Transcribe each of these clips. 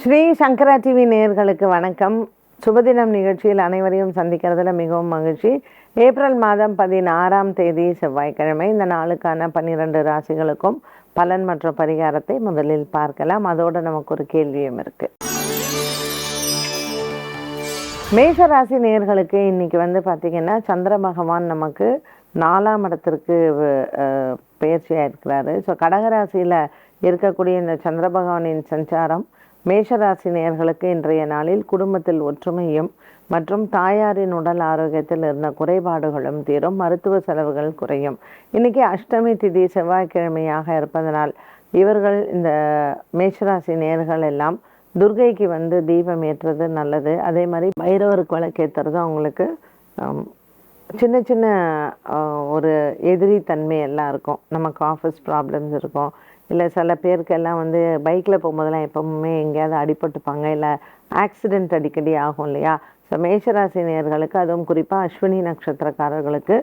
ஸ்ரீ சங்கரா TV நேர்களுக்கு வணக்கம். சுபதினம் நிகழ்ச்சியில் அனைவரையும் சந்திக்கிறதுல மிகவும் மகிழ்ச்சி. ஏப்ரல் மாதம் பதினாறாம் தேதி செவ்வாய்க்கிழமை. இந்த நாளுக்கான பன்னிரண்டு ராசிகளுக்கும் பலன் மற்றும் பரிகாரத்தை முதலில் பார்க்கலாம். அதோடு நமக்கு ஒரு கேள்வியும் இருக்கு. மேஷ ராசி நேயர்களுக்கு இன்னைக்கு வந்து பார்த்திங்கன்னா சந்திர பகவான் நமக்கு நாலாம் இடத்திற்கு பயிற்சியாக இருக்கிறாரு. ஸோ கடகராசியில் இருக்கக்கூடிய இந்த சந்திர பகவானின் சஞ்சாரம் மேஷராசி நேயர்களுக்கு இன்றைய நாளில் குடும்பத்தில் ஒற்றுமையும் மற்றும் தாயாரின் உடல் ஆரோக்கியத்தில் இருந்த குறைபாடுகளும் தீரும். மருத்துவ செலவுகள் குறையும். இன்னைக்கு அஷ்டமி திதி செவ்வாய்க்கிழமையாக இருப்பதனால் இவர்கள் இந்த மேஷராசி நேயர்கள் எல்லாம் துர்கைக்கு வந்து தீபம் ஏற்றுறது நல்லது. அதே மாதிரி பைரவருக்கு விளக்கேற்றுறது அவங்களுக்கு சின்ன சின்ன ஒரு எதிரி தன்மை எல்லாம் இருக்கும். நமக்கு ஆஃபீஸ் ப்ராப்ளம்ஸ் இருக்கும். இல்லை சில பேருக்கெல்லாம் வந்து பைக்கில் போகும்போதெல்லாம் எப்பவுமே எங்கேயாவது அடிபட்டுப்பாங்க இல்லை ஆக்சிடெண்ட் அடிக்கடி ஆகும் இல்லையா? ஸோ மேஷராசி நேர்களுக்கு அதுவும் குறிப்பாக அஸ்வினி நட்சத்திரக்காரர்களுக்கு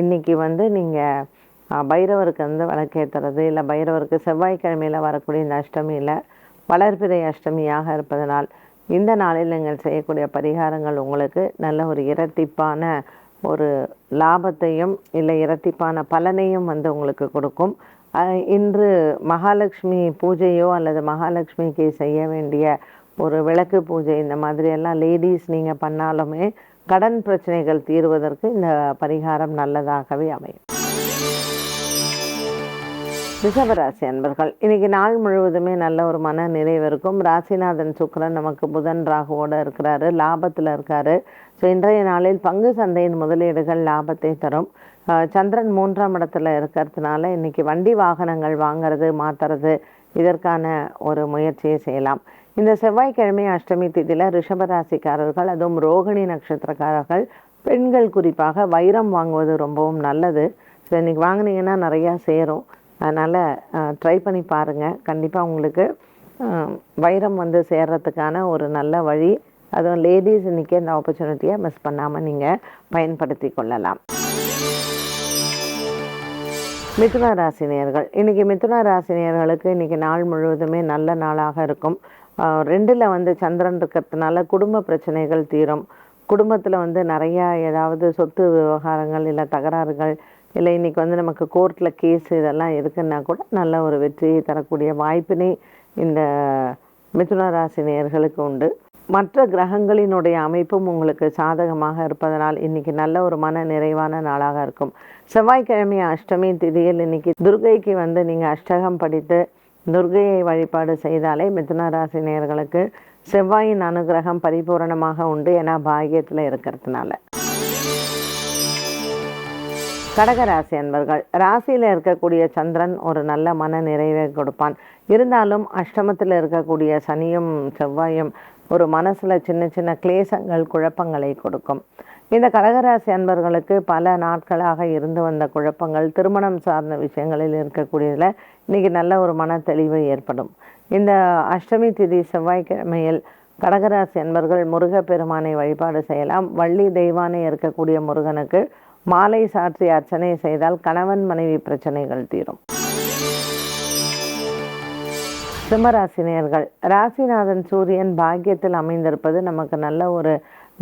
இன்னைக்கு வந்து நீங்கள் பைரவருக்கு வந்து விளக்கேற்றுறது இல்லை பைரவருக்கு செவ்வாய்க்கிழமையில் வரக்கூடிய இந்த அஷ்டமியில் வளர்பிறை அஷ்டமியாக இருப்பதனால் இந்த நாளில் நீங்கள் செய்யக்கூடிய பரிகாரங்கள் உங்களுக்கு நல்ல ஒரு இரட்டிப்பான ஒரு லாபத்தையும் இல்லை இரட்டிப்பான பலனையும் வந்து உங்களுக்கு கொடுக்கும். இன்று மகாலட்சுமி பூஜையோ அல்லது மகாலட்சுமிக்கு செய்ய வேண்டிய ஒரு விளக்கு பூஜை இந்த மாதிரி எல்லாம் லேடிஸ் நீங்கள் பண்ணாலுமே கடன் பிரச்சனைகள் தீர்வதற்கு இந்த பரிகாரம் நல்லதாகவே அமையும். ரிஷபராசி அன்பர்கள் இன்னைக்கு நாள் முழுவதுமே நல்ல ஒரு மன நிறைவு இருக்கும். ராசிநாதன் சுக்கிரன் நமக்கு புதன் ராகுவோடு இருக்கிறாரு லாபத்தில் இருக்காரு. ஸோ இன்றைய நாளில் பங்கு சந்தையின் முதலீடுகள் லாபத்தை தரும். சந்திரன் மூன்றாம் இடத்துல இருக்கிறதுனால இன்றைக்கி வண்டி வாகனங்கள் வாங்குறது மாத்துறது இதற்கான ஒரு முயற்சியை செய்யலாம். இந்த செவ்வாய்க்கிழமை அஷ்டமி திதியில் ரிஷபராசிக்காரர்கள் அதுவும் ரோகிணி நட்சத்திரக்காரர்கள் பெண்கள் குறிப்பாக வைரம் வாங்குவது ரொம்பவும் நல்லது. ஸோ இன்றைக்கி வாங்குனீங்கன்னா நிறையா சேரும். அதனால் ட்ரை பண்ணி பாருங்கள் கண்டிப்பாக உங்களுக்கு வைரம் வந்து சேர்றதுக்கான ஒரு நல்ல வழி. அதுவும் லேடிஸ் இன்றைக்கி இந்த ஆப்பர்ச்சுனிட்டியை மிஸ் பண்ணாமல் நீங்கள் பயன்படுத்தி கொள்ளலாம். மிதுன ராசினியர்கள் இன்றைக்கி மிதுன ராசினியர்களுக்கு இன்றைக்கி நாள் முழுவதுமே நல்ல நாளாக இருக்கும். ரெண்டில் வந்து சந்திரன் இருக்கிறதுனால குடும்ப பிரச்சனைகள் தீரும். குடும்பத்தில் வந்து நிறையா ஏதாவது சொத்து விவகாரங்கள் இல்லை தகராறுகள் இல்லை இன்றைக்கி வந்து நமக்கு கோர்ட்டில் கேஸ் இதெல்லாம் இருக்குன்னா கூட நல்ல ஒரு வெற்றியை தரக்கூடிய வாய்ப்பினை இந்த மிதுன ராசினியர்களுக்கு உண்டு. மற்ற கிரகங்களினுடைய அமைப்பும் உங்களுக்கு சாதகமாக இருப்பதனால் இன்னைக்கு நல்ல ஒரு மன நிறைவான நாளாக இருக்கும். செவ்வாய்க்கிழமை அஷ்டமி திதியில் இன்னைக்கு துர்கைக்கு வந்து நீங்கள் அஷ்டகம் படித்து துர்கையை வழிபாடு செய்தாலே மிதுன ராசி செவ்வாயின் அனுகிரகம் பரிபூரணமாக உண்டு ஏன்னா பாகியத்தில் இருக்கிறதுனால. கடகராசி அன்பர்கள் ராசியில் இருக்கக்கூடிய சந்திரன் ஒரு நல்ல மன நிறைவை கொடுப்பான். இருந்தாலும் அஷ்டமத்தில் இருக்கக்கூடிய சனியும் செவ்வாயும் ஒரு மனசுல சின்ன சின்ன கிளேசங்கள் குழப்பங்களை கொடுக்கும். இந்த கடகராசி அன்பர்களுக்கு பல நாட்களாக இருந்து வந்த குழப்பங்கள் திருமணம் சார்ந்த விஷயங்களில் இருக்கக்கூடியதில் இன்னைக்கு நல்ல ஒரு மன தெளிவு ஏற்படும். இந்த அஷ்டமி திதி செவ்வாய்க்கிழமையில் கடகராசி அன்பர்கள் முருகப்பெருமானை வழிபாடு செய்யலாம். வள்ளி தெய்வானை இருக்கக்கூடிய முருகனுக்கு மாலை சாற்றி அர்ச்சனை செய்தால் கணவன் மனைவி பிரச்சனைகள் தீரும். சிம்மராசினியர்கள் ராசிநாதன் சூரியன் பாக்கியத்தில் அமைந்திருப்பது நமக்கு நல்ல ஒரு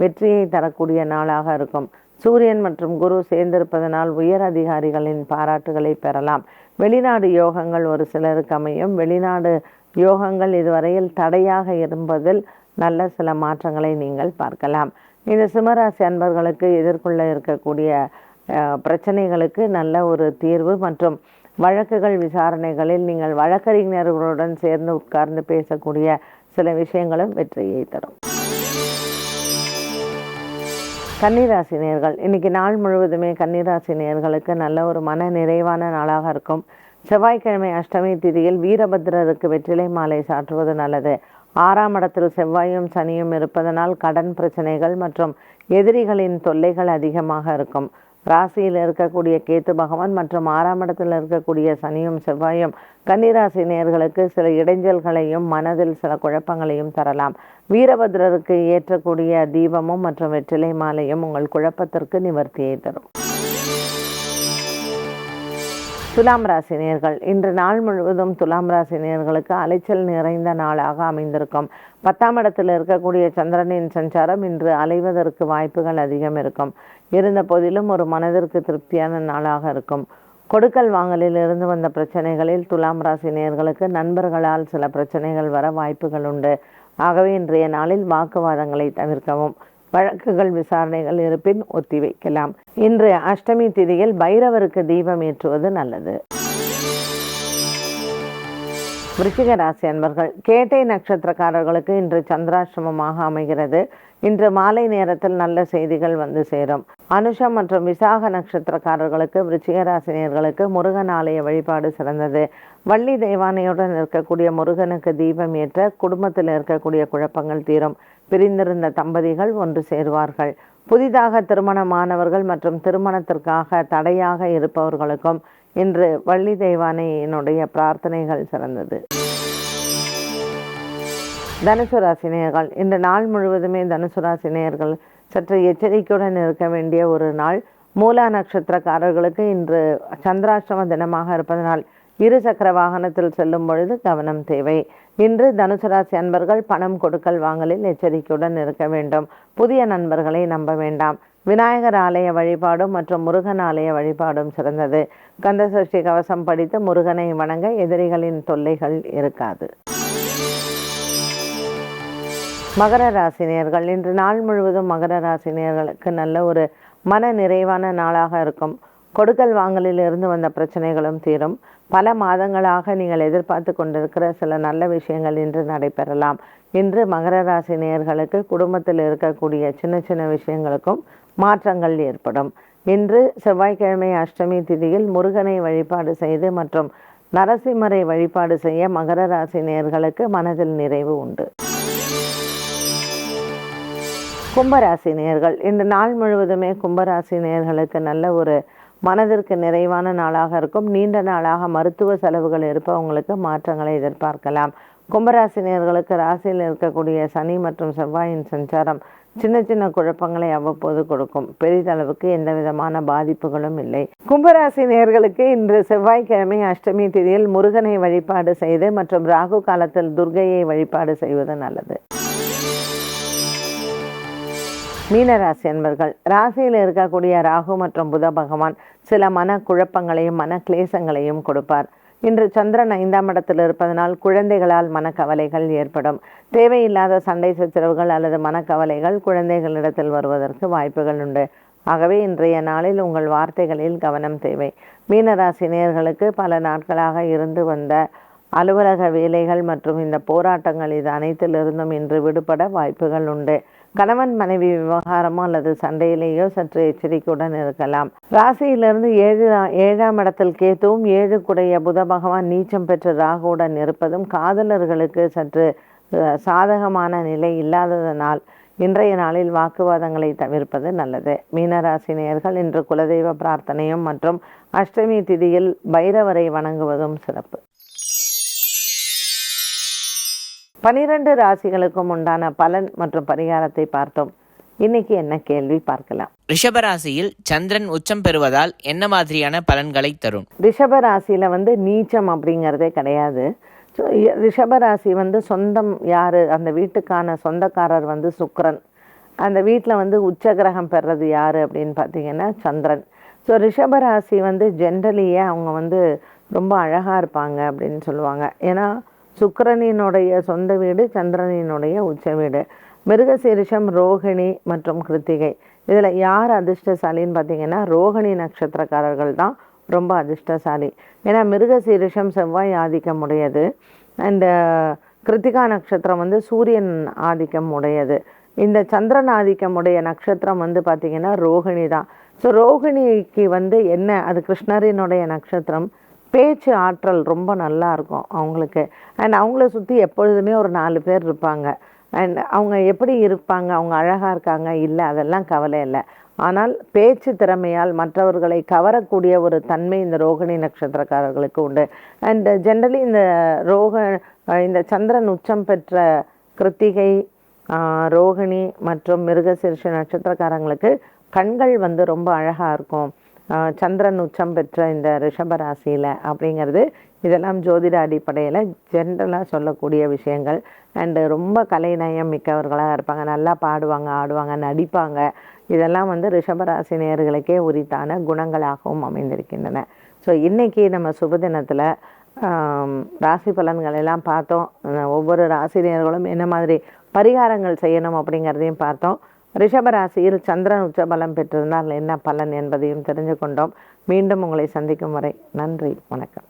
வெற்றியை தரக்கூடிய நாளாக இருக்கும். சூரியன் மற்றும் குரு சேர்ந்திருப்பதனால் உயர் அதிகாரிகளின் பாராட்டுகளை பெறலாம். வெளிநாடு யோகங்கள் ஒரு சிலருக்கு அமையும். வெளிநாடு யோகங்கள் இதுவரையில் தடையாக இருப்பதில் நல்ல சில மாற்றங்களை நீங்கள் பார்க்கலாம். இந்த சிம்மராசி அன்பர்களுக்கு எதிர்கொள்ள இருக்கக்கூடிய பிரச்சனைகளுக்கு நல்ல ஒரு தீர்வு மற்றும் வழக்குகள் விசாரணைகளில் நீங்கள் வழக்கறிஞர்களுடன் சேர்ந்து உட்கார்ந்து பேசக்கூடிய சில விஷயங்களும் வெற்றியை தரும். கன்னிராசி நேர்கள். இன்னைக்கு நாள் முழுவதுமே கன்னிராசி நேர்களுக்கு நல்ல ஒரு மன நிறைவான நாளாக இருக்கும். செவ்வாய்க்கிழமை அஷ்டமி திதியில் வீரபத்ரருக்கு வெற்றிலை மாலை சாற்றுவது நல்லது. ஆறாம் இடத்தில் செவ்வாயும் சனியும் இருப்பதனால் கடன் பிரச்சனைகள் மற்றும் எதிரிகளின் தொல்லைகள் அதிகமாக இருக்கும். ராசியில் இருக்கக்கூடிய கேத்து பகவான் மற்றும் ஆறாம் இடத்தில் இருக்கக்கூடிய சனியும் செவ்வாயும் கன்னிராசி நேர்களுக்கு சில இடைஞ்சல்களையும் மனதில் சில குழப்பங்களையும் தரலாம். வீரபத்ரருக்கு ஏற்றக்கூடிய தீபமும் மற்றும் வெற்றிலை மாலையும் உங்கள் குழப்பத்திற்கு நிவர்த்தியை தரும். துலாம் ராசி நேர்கள். இன்று நாள் முழுவதும் துலாம் ராசி நேர்களுக்கு அலைச்சல் நிறைந்த நாளாக அமைந்திருக்கும். பத்தாம் இடத்தில் இருக்கக்கூடிய சந்திரனின் சஞ்சாரம் இன்று அலைவதற்கு வாய்ப்புகள் அதிகம் இருக்கும். இருந்த போதிலும் ஒரு மனதிற்கு திருப்தியான நாளாக இருக்கும். கொடுக்கல் வாங்கலில் இருந்து வந்த பிரச்சனைகளில் துலாம் ராசி நேர்களுக்கு நண்பர்களால் சில பிரச்சனைகள் வர வாய்ப்புகள் உண்டு. ஆகவே இன்றைய நாளில் வாக்குவாதங்களை தவிர்க்கவும். வழக்குகள் விசாரணைகள் இருப்பின் ஒத்திவைக்கலாம். இன்று அஷ்டமி திதியில் பைரவருக்கு தீபம் ஏற்றுவது நல்லது. விருச்சிக ராசி அன்பர்கள் கேட்டை நட்சத்திரக்காரர்களுக்கு இன்று சந்திராஷ்டமமாக அமைகிறது. இன்று மாலை நேரத்தில் நல்ல செய்திகள் வந்து சேரும். அனுஷம் மற்றும் விசாக நட்சத்திரக்காரர்களுக்கு விருச்சிகராசினியர்களுக்கு முருகன் ஆலய வழிபாடு சிறந்தது. வள்ளி தெய்வானையுடன் இருக்கக்கூடிய முருகனுக்கு தீபம் ஏற்ற குடும்பத்தில் இருக்கக்கூடிய குழப்பங்கள் தீரும். பிரிந்திருந்த தம்பதிகள் ஒன்று சேருவார்கள். புதிதாக திருமணமானவர்கள் மற்றும் திருமணத்திற்காக தடையாக இருப்பவர்களுக்கும் இன்று வள்ளி தெய்வானையினுடைய பிரார்த்தனைகள் சிறந்தது. தனுசு ராசினியர்கள் இந்த நாள் முழுவதுமே தனுசு ராசினியர்கள் சற்று எச்சரிக்கையுடன் இருக்க வேண்டிய ஒரு நாள். மூலா நட்சத்திரக்காரர்களுக்கு இன்று சந்திராஷ்டம தினமாக இருப்பதனால் இரு சக்கர வாகனத்தில் செல்லும் பொழுது கவனம் தேவை. இன்று தனுசு ராசி அன்பர்கள் பணம் கொடுக்கல் வாங்கலில் எச்சரிக்கையுடன் இருக்க வேண்டும். புதிய நண்பர்களை நம்ப வேண்டாம். விநாயகர் ஆலய வழிபாடும் மற்றும் முருகன் ஆலய வழிபாடும் சிறந்தது. கந்தசஷ்டி கவசம் படித்து முருகனை வணங்க எதிரிகளின் தொல்லைகள் இருக்காது. மகர ராசினியர்கள் இன்று நாள் முழுவதும் மகர ராசினியர்களுக்கு நல்ல ஒரு மன நிறைவான நாளாக இருக்கும். கொடுக்கல் வாங்கலில் இருந்து வந்த பிரச்சனைகளும் தீரும். பல மாதங்களாக நீங்கள் எதிர்பார்த்து கொண்டிருக்கிற சில நல்ல விஷயங்கள் இன்று நடைபெறலாம். இன்று மகர ராசி நேயர்களுக்கு குடும்பத்தில் இருக்கக்கூடிய சின்ன சின்ன விஷயங்களுக்கும் மாற்றங்கள் ஏற்படும். இன்று செவ்வாய்க்கிழமை அஷ்டமி திதியில் முருகனை வழிபாடு செய்து மற்றும் நரசிம்மரை வழிபாடு செய்ய மகர ராசி நேயர்களுக்கு மனதில் நிறைவு உண்டு. கும்பராசி நேர்கள். இந்த நாள் முழுவதுமே கும்பராசி நேயர்களுக்கு நல்ல ஒரு மனதிற்கு நிறைவான நாளாக இருக்கும். நீண்ட நாளாக மருத்துவ செலவுகள் இருப்பவங்களுக்கு மாற்றங்களை எதிர்பார்க்கலாம். கும்பராசினியர்களுக்கு ராசியில் இருக்கக்கூடிய சனி மற்றும் செவ்வாயின் சஞ்சாரம் சின்ன சின்ன குழப்பங்களை அவ்வப்போது கொடுக்கும். பெரிதளவுக்கு எந்த விதமான பாதிப்புகளும் இல்லை. கும்பராசி நேர்களுக்கு இன்று செவ்வாய்க்கிழமை அஷ்டமி திதியில் முருகனை வழிபாடு செய்து மற்றும் ராகு காலத்தில் துர்கையை வழிபாடு செய்வது நல்லது. மீனராசி என்பர்கள் ராசியில் இருக்கக்கூடிய ராகு மற்றும் புத பகவான் சில மன குழப்பங்களையும் மன கிளேசங்களையும் கொடுப்பார். இன்று சந்திரன் ஐந்தாம் இடத்தில் இருப்பதனால் குழந்தைகளால் மனக்கவலைகள் ஏற்படும். தேவையில்லாத சண்டை சச்சரவுகள் அல்லது மனக்கவலைகள் குழந்தைகளிடத்தில் வருவதற்கு வாய்ப்புகள் உண்டு. ஆகவே இன்றைய நாளில் உங்கள் வார்த்தைகளில் கவனம் தேவை. மீனராசி நேர்களுக்கு பல நாட்களாக இருந்து வந்த அலுவலக வேலைகள் மற்றும் இந்த போராட்டங்கள் இது அனைத்திலிருந்தும் இன்று விடுபட வாய்ப்புகள் உண்டு. கணவன் மனைவி விவகாரமோ அல்லது சண்டையிலேயோ சற்று எச்சரிக்கையுடன் இருக்கலாம். ராசியிலிருந்து ஏழு ஏழாம் இடத்தில் கேத்துவும் ஏழு குடைய புத பகவான் நீச்சம் பெற்று ராகுவுடன் இருப்பதும் காதலர்களுக்கு சற்று சாதகமான நிலை இல்லாததனால் இன்றைய நாளில் வாக்குவாதங்களை தவிர்ப்பது நல்லது. மீனராசி நேயர்கள் இன்று குலதெய்வ பிரார்த்தனையும் மற்றும் அஷ்டமி திதியில் பைரவரை வணங்குவதும் சிறப்பு. பனிரெண்டு ராசிகளுக்கும் உண்டான பலன் மற்றும் பரிகாரத்தை பார்த்தோம். இன்னைக்கு என்ன கேள்வி பார்க்கலாம். ரிஷபராசியில் சந்திரன் உச்சம் பெறுவதால் என்ன மாதிரியான பலன்களை தரும்? ரிஷப ராசியில வந்து நீச்சம் அப்படிங்கிறதே கிடையாது. ஸோ ரிஷபராசி வந்து சொந்தம் யார்? அந்த வீட்டுக்கான சொந்தக்காரர் வந்து சுக்கிரன். அந்த வீட்டில் வந்து உச்ச கிரகம் பெறது யார் அப்படின்னு பார்த்தீங்கன்னா சந்திரன். ஸோ ரிஷபராசி வந்து ஜென்ரலியே அவங்க வந்து ரொம்ப அழகாக இருப்பாங்க அப்படின்னு சொல்லுவாங்க. ஏன்னா சுக்கிரனினுடைய சொந்த வீடு சந்திரனினுடைய உச்ச வீடு. மிருகசீரிஷம் ரோகிணி மற்றும் கிருத்திகை. இதில் யார் அதிர்ஷ்டசாலின்னு பார்த்தீங்கன்னா ரோகிணி நட்சத்திரக்காரர்கள் தான் ரொம்ப அதிர்ஷ்டசாலி. ஏன்னா மிருகசீரிஷம் செவ்வாய் ஆதிக்கம் உடையது. அந்த கிருத்திகா நட்சத்திரம் வந்து சூரியன் ஆதிக்கம் உடையது. இந்த சந்திரன் ஆதிக்கம் உடைய நட்சத்திரம் வந்து பார்த்திங்கன்னா ரோகிணி தான். ஸோ ரோகிணிக்கு வந்து என்ன? அது கிருஷ்ணரினுடைய நட்சத்திரம். பேச்சு ஆற்றல் ரொம்ப நல்லா இருக்கும் அவங்களுக்கு. அண்ட் அவங்கள சுற்றி எப்பொழுதுமே ஒரு நாலு பேர் இருப்பாங்க. அண்ட் அவங்க எப்படி இருப்பாங்க அவங்க அழகாக இருக்காங்க இல்லை அதெல்லாம் கவலை இல்லை. ஆனால் பேச்சு திறமையால் மற்றவர்களை கவரக்கூடிய ஒரு தன்மை இந்த ரோகிணி நட்சத்திரக்காரர்களுக்கு உண்டு. அண்ட் ஜென்ரலி இந்த ரோக இந்த சந்திரன் உச்சம் பெற்ற கிருத்திகை ரோகிணி மற்றும் மிருகசீர்ஷ நட்சத்திரக்காரங்களுக்கு கண்கள் வந்து ரொம்ப அழகாக இருக்கும். சந்திரன் உச்சம் பெற்ற இந்த ரிஷபராசியில் அப்படிங்கிறது இதெல்லாம் ஜோதிட அடிப்படையில் ஜென்ரலாக சொல்லக்கூடிய விஷயங்கள். அண்டு ரொம்ப கலைநயம் மிக்கவர்களாக இருப்பாங்க. நல்லா பாடுவாங்க ஆடுவாங்க நடிப்பாங்க. இதெல்லாம் வந்து ரிஷபராசி நேர்களுக்கே உரித்தான குணங்களாகவும் அமைந்திருக்கின்றன. ஸோ இன்றைக்கி நம்ம சுபதினத்தில் ராசி பலன்கள் எல்லாம் பார்த்தோம். ஒவ்வொரு ராசி நேர்களும் என்ன மாதிரி பரிகாரங்கள் செய்யணும் அப்படிங்கிறதையும் பார்த்தோம். ரிஷபராசியில் சந்திரன் உச்ச பலம் பெற்றிருந்தால் என்ன பலன் என்பதையும் தெரிஞ்சு கொண்டோம் மீண்டும் உங்களை சந்திக்கும் வரை நன்றி வணக்கம்.